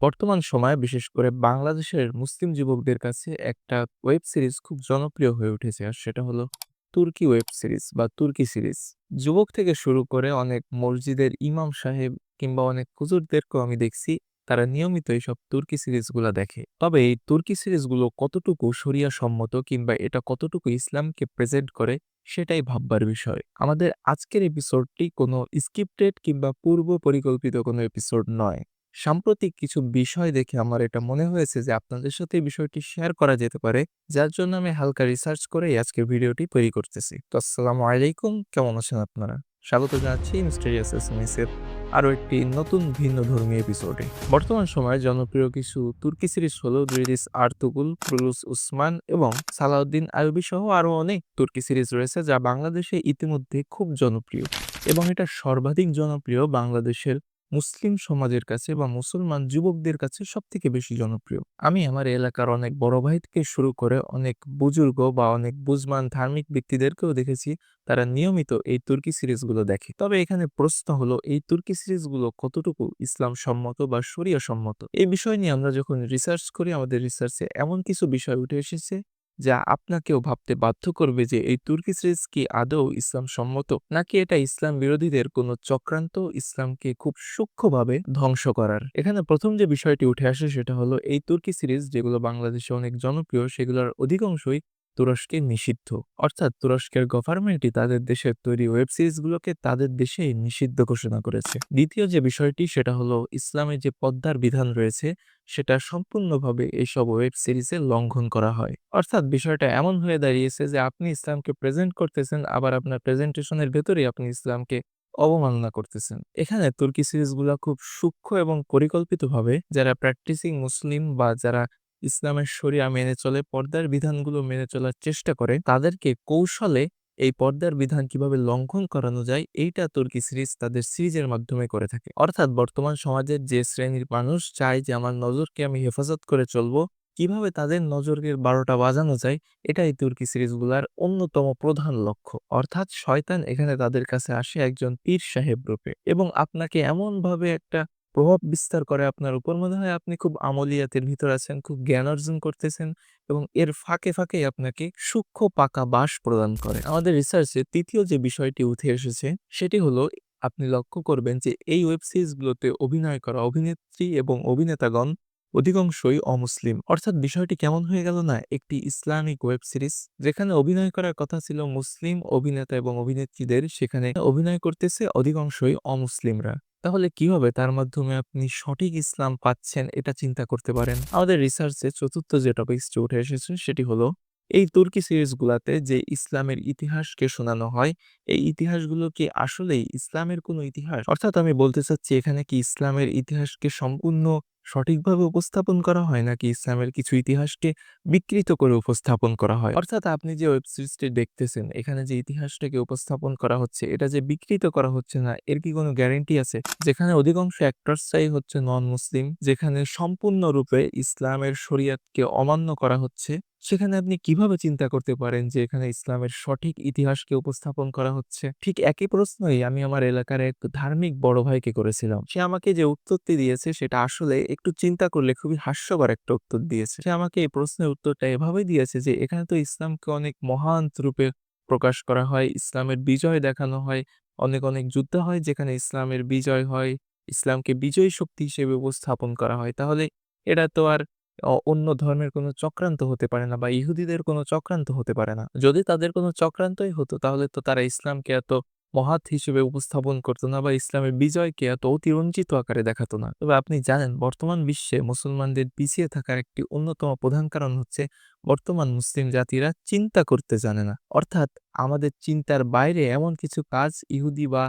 বর্তমান সময়ে বিশেষ করে বাংলাদেশের মুসলিম যুবকদের কাছে একটা ওয়েব সিরিজ খুব জনপ্রিয় হয়ে উঠেছে। আর সেটা হলো তুর্কি ওয়েব সিরিজ বা তুর্কি সিরিজ। যুবক থেকে শুরু করে অনেক মসজিদের ইমাম সাহেব কিংবা অনেক হুজুরদেরকেও আমি দেখছি, তারা নিয়মিত এইসব তুর্কি সিরিজগুলো দেখে। তবে এই তুর্কি সিরিজগুলো কতটুকু শরিয়া সম্মত কিংবা এটা কতটুকু ইসলামকে প্রেজেন্ট করে সেটাই ভাববার বিষয়। আমাদের আজকের এপিসোডটি কোনো স্ক্রিপ্টেড কিংবা পূর্ব পরিকল্পিত কোনো এপিসোড নয়। সাম্প্রতিক কিছু বিষয় দেখে আমার এটা মনে হয়েছে যে, আপনাদের সাথে এই বিষয়টি শেয়ার করা যেতে পারে। যার জন্য আমি হালকা রিসার্চ করে আজকের ভিডিওটি তৈরি করতেছি। তো আসসালামু আলাইকুম, কেমন আছেন আপনারা? স্বাগত জানাচ্ছি মিস্টেরিয়াস এসএমএসের আরও একটি নতুন ভিন্ন ধর্মীয় এপিসোডে বর্তমান সময়ে জনপ্রিয় কিছু তুর্কি সিরিজ হল দুইরিস আর্তুকুল প্রুলুস উসমান এবং সালাউদ্দিন আয়ুবী সহ আরও অনেক তুর্কি সিরিজ রয়েছে যা বাংলাদেশে ইতিমধ্যে খুব জনপ্রিয়। এবং এটা সর্বাধিক জনপ্রিয় বাংলাদেশের মুসলিম সমাজের কাছে বা মুসলমান যুবকদের কাছে সব থেকে বেশি জনপ্রিয়। আমি আমার এলাকার অনেক বড় ভাই থেকে শুরু করে অনেক বুজুর্গ বা অনেক বুঝমান ধার্মিক ব্যক্তিদেরকেও দেখেছি, তারা নিয়মিত এই তুর্কি সিরিজগুলো দেখে। তবে এখানে প্রশ্ন হলো, এই তুর্কি সিরিজগুলো কতটুকু ইসলাম সম্মত বা শরিয়া সম্মত? এই বিষয় নিয়ে আমরা যখন রিসার্চ করি, আমাদের রিসার্চে এমন কিছু বিষয় উঠে এসেছে যা আপনাকেও ভাবতে বাধ্য করবে যে, এই তুর্কি সিরিজ কি আদৌ ইসলাম সম্মত? নাকি এটা ইসলাম বিরোধীদের কোনো চক্রান্ত? ইসলামকে খুব সূক্ষ্মভাবে ধ্বংস করার? এখানে প্রথম যে বিষয়টি উঠে আসে সেটা হলো, এই তুর্কি সিরিজ যেগুলো বাংলাদেশে অনেক জনপ্রিয়, সেগুলোর অধিকাংশই তুরস্কে নিষিদ্ধ। অর্থাৎ তুরস্কের গভর্নমেন্টই তাদের দেশের তৈরি ওয়েব সিরিজগুলোকে তাদের দেশেই নিষিদ্ধ ঘোষণা করেছে। দ্বিতীয় যে বিষয়টি, সেটা হলো ইসলামের যে পদ্মার বিধান রয়েছে, সেটা সম্পূর্ণভাবে এইসব ওয়েব সিরিজে লঙ্ঘন করা হয়। অর্থাৎ বিষয়টা এমন হয়ে দাঁড়িয়েছে যে আপনি ইসলামকে প্রেজেন্ট করতেছেন, আবার আপনার প্রেজেন্টেশনের ভেতরেই আপনি ইসলামকে অবমাননা করতেছেন। এখানে তুর্কি সিরিজগুলো খুব সূক্ষ্ম এবং পরিকল্পিতভাবে যারা প্র্যাকটিসিং মুসলিম বা যারা ইসলামের শরিয়া মেনে চলে, পর্দার বিধানগুলো মেনে চলার চেষ্টা করে, তাদেরকে কৌশলে এই পর্দার বিধান কীভাবে লঙ্ঘন করানো যায়, এইটা তুর্কি সিরিজ তাদের সিরিজের মাধ্যমে করে থাকে। অর্থাৎ বর্তমান সমাজের যে শ্রেণির মানুষ চায় যে, আমার নজরকে আমি হেফাজত করে চলবো, কীভাবে তাদের নজরের বারোটা বাজানো যায়? এটাই তুর্কি সিরিজগুলার অন্যতম প্রধান লক্ষ্য। অর্থাৎ শয়তান এখানে তাদের কাছে আসে একজন পীর সাহেব রূপে এবং আপনাকে এমনভাবে একটা প্রভাব বিস্তার করে আপনার উপর। মনে হয় আপনি খুব আমলিয়াতের ভিতর আছেন, খুব জ্ঞান অর্জন করতেছেন এবং এর ফাঁকে ফাঁকে আপনাকে সূক্ষ্ম পাকা বাস প্রদান করে। আমাদের রিসার্চে তৃতীয় যে বিষয়টি উঠে এসেছে, সেটি হলো আপনি লক্ষ্য করবেন যে এই ওয়েব সিরিজগুলোতে অভিনয় করা অভিনেত্রী এবং অভিনেতাগণ অধিকাংশই অমুসলিম। অর্থাৎ বিষয়টি কেমন হয়ে গেল না, একটি ইসলামিক ওয়েব সিরিজ যেখানে অভিনয় করার কথা ছিল মুসলিম অভিনেতা এবং অভিনেত্রীদের, সেখানে অভিনয় করতেছে অধিকাংশই অমুসলিমরা। তাহলে কীভাবে তার মাধ্যমে আপনি সঠিক ইসলাম পাচ্ছেন এটা চিন্তা করতে পারেন? আমাদের রিসার্চে চতুর্থ যে টপিকসটি উঠে এসেছে সেটি হলো, এই তুর্কি সিরিজগুলাতে যে ইসলামের ইতিহাসকে শোনানো হয়, এই ইতিহাসগুলো কি আসলেই ইসলামের কোনো ইতিহাস? অর্থাৎ আমি বলতে চাচ্ছি এখানে কি ইসলামের ইতিহাসকে সম্পূর্ণ সঠিকভাবে উপস্থাপন করা হয় নাকি ইসলামের কিছু ইতিহাসকে বিকৃত করে উপস্থাপন করা হয়? অর্থাৎ আপনি যে ওয়েব সিরিজটি দেখতেছেন, এখানে যে ইতিহাসটাকে উপস্থাপন করা হচ্ছে, এটা যে বিকৃত করা হচ্ছে না, এর কি কোনো গ্যারেন্টি আছে? যেখানে অধিকাংশ অ্যাক্টরসটাই হচ্ছে নন মুসলিম যেখানে সম্পূর্ণরূপে ইসলামের শরিয়াতকে অমান্য করা হচ্ছে। সেখানে আপনি কীভাবে চিন্তা করতে পারেন যে, এখানে ইসলামের সঠিক ইতিহাসকে উপস্থাপন করা হচ্ছে? ঠিক একই প্রশ্নই আমি আমার এলাকার এক ধার্মিক বড় ভাইকে করেছিলাম। সে আমাকে যে উত্তরটি দিয়েছে, সেটা আসলে একটু চিন্তা করলে খুবই হাস্যকর একটা উত্তর দিয়েছে। সে আমাকে এই প্রশ্নের উত্তরটা এভাবেই দিয়েছে যে, এখানে তো ইসলামকে অনেক মহান রূপে প্রকাশ করা হয়, ইসলামের বিজয় দেখানো হয়। অনেক অনেক যুদ্ধ হয় যেখানে ইসলামের বিজয় হয়, ইসলামকে বিজয়ী শক্তি হিসেবে উপস্থাপন করা হয়। তাহলে এটা তো আর অন্য ধর্মের কোনো চক্রান্ত হতে পারে না বা ইহুদিদের কোনো চক্রান্ত হতে পারে না। যদি তাদের কোনো চক্রান্তই হতো, তাহলে তো তারা ইসলামকে এত মহাত হিসেবে উপস্থাপন করতো না বা ইসলামের বিজয়কে এত অতিরঞ্জিত আকারে দেখাতো না। তবে আপনি জানেন, বর্তমান বিশ্বে মুসলমানদের পিছিয়ে থাকার একটি অন্যতম প্রধান কারণ হচ্ছে, বর্তমান মুসলিম জাতিরা চিন্তা করতে জানে না। অর্থাৎ আমাদের চিন্তার বাইরে এমন কিছু কাজ ইহুদি বা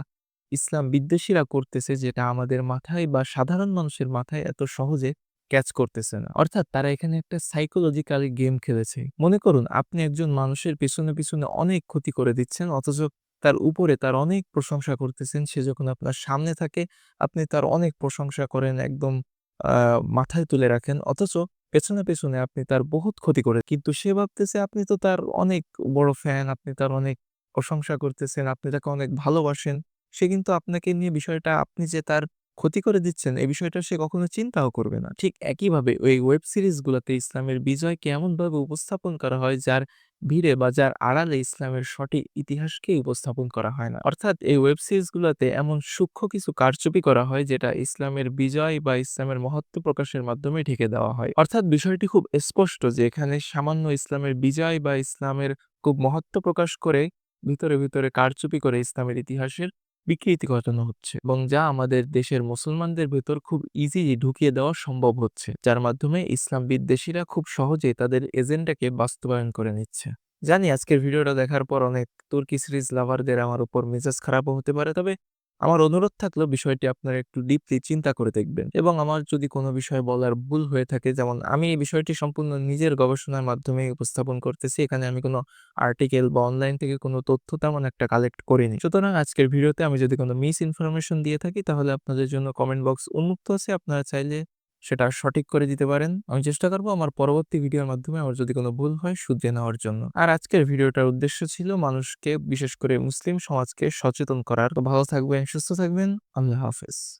ইসলাম বিদ্বেষীরা করতেছে, যেটা আমাদের মাথায় বা সাধারণ মানুষের মাথায় এত সহজে ক্যাচ করতেছে না। অর্থাৎ তারা এখানে একটা সাইকোলজিক্যাল গেম খেলেছে। মনে করুন, আপনি একজন মানুষের পিছনে পিছনে অনেক ক্ষতি করে দিচ্ছেন, অথচ তার উপরে তার অনেক প্রশংসা করতেছেন, সে যখন আপনার সামনে থাকে, আপনি তার অনেক প্রশংসা করেন, একদম মাথায় তুলে রাখেন, অথচ পেছনে পেছনে আপনি তার বহুত ক্ষতি করে কিন্তু সে ভাবতেছে, আপনি তো তার অনেক বড় ফ্যান আপনি তার অনেক প্রশংসা করতেছেন, আপনি তাকে অনেক ভালোবাসেন। সে কিন্তু আপনাকে নিয়ে বিষয়টা, আপনি যে তার ক্ষতি করে দিচ্ছেন এই বিষয়টা সে কখনো চিন্তাও করবে না। ঠিক একইভাবে ওই ওয়েব সিরিজগুলোতে ইসলামের বিজয়কে এমনভাবে উপস্থাপন করা হয় যার ভিড়ে বা যার আড়ালে ইসলামের সঠিক ইতিহাসকেই উপস্থাপন করা হয় না। অর্থাৎ এই ওয়েব সিরিজগুলোতে এমন সূক্ষ্ম কিছু কারচুপি করা হয় যেটা ইসলামের বিজয় বা ইসলামের মহত্ব প্রকাশের মাধ্যমে ঢেকে দেওয়া হয়। অর্থাৎ বিষয়টি খুব স্পষ্ট যে এখানে সামান্য ইসলামের বিজয় বা ইসলামের খুব মহত্ব প্রকাশ করে ভিতরে, ভিতরে কারচুপি করে ইসলামের ইতিহাসের বিকৃতি ঘটানো হচ্ছে এবং যা আমাদের দেশের মুসলমানদের ভেতর খুব ইজি ঢুকিয়ে দেওয়া সম্ভব হচ্ছে। যার মাধ্যমে ইসলাম বিদ্বেষীরা খুব সহজে তাদের এজেন্ডাকে বাস্তবায়ন করে নিচ্ছে। জানি আজকের ভিডিওটা দেখার পর অনেক তুর্কি সিরিজ লাভারদের আমার উপর মেজাজ খারাপও হতে পারে। তবে আমার অনুরোধ থাকলেও বিষয়টি আপনারা একটু ডিপলি চিন্তা করে দেখবেন এবং আমার যদি কোনো বিষয় বলার ভুল হয়ে থাকে, যেমন আমি এই বিষয়টি সম্পূর্ণ নিজের গবেষণার মাধ্যমে উপস্থাপন করতেছি। এখানে আমি কোনো আর্টিকেল বা অনলাইন থেকে কোনো তথ্য তেমন একটা কালেক্ট করিনি। সুতরাং আজকের ভিডিওতে আমি যদি কোনো মিস ইনফরমেশন দিয়ে থাকি, তাহলে আপনাদের জন্য কমেন্ট বক্স উন্মুক্ত আছে। আপনারা চাইলে সেটা সঠিক করে দিতে পারেন। আমি চেষ্টা করব আমার পরবর্তী ভিডিওর মাধ্যমে আমার যদি কোনো ভুল হয় শুধরে নেওয়ার জন্য। আর আজকের ভিডিওটার উদ্দেশ্য ছিল মানুষকে বিশেষ করে মুসলিম সমাজকে সচেতন করার। তো ভালো থাকবেন, সুস্থ থাকবেন। আল্লাহ হাফেজ।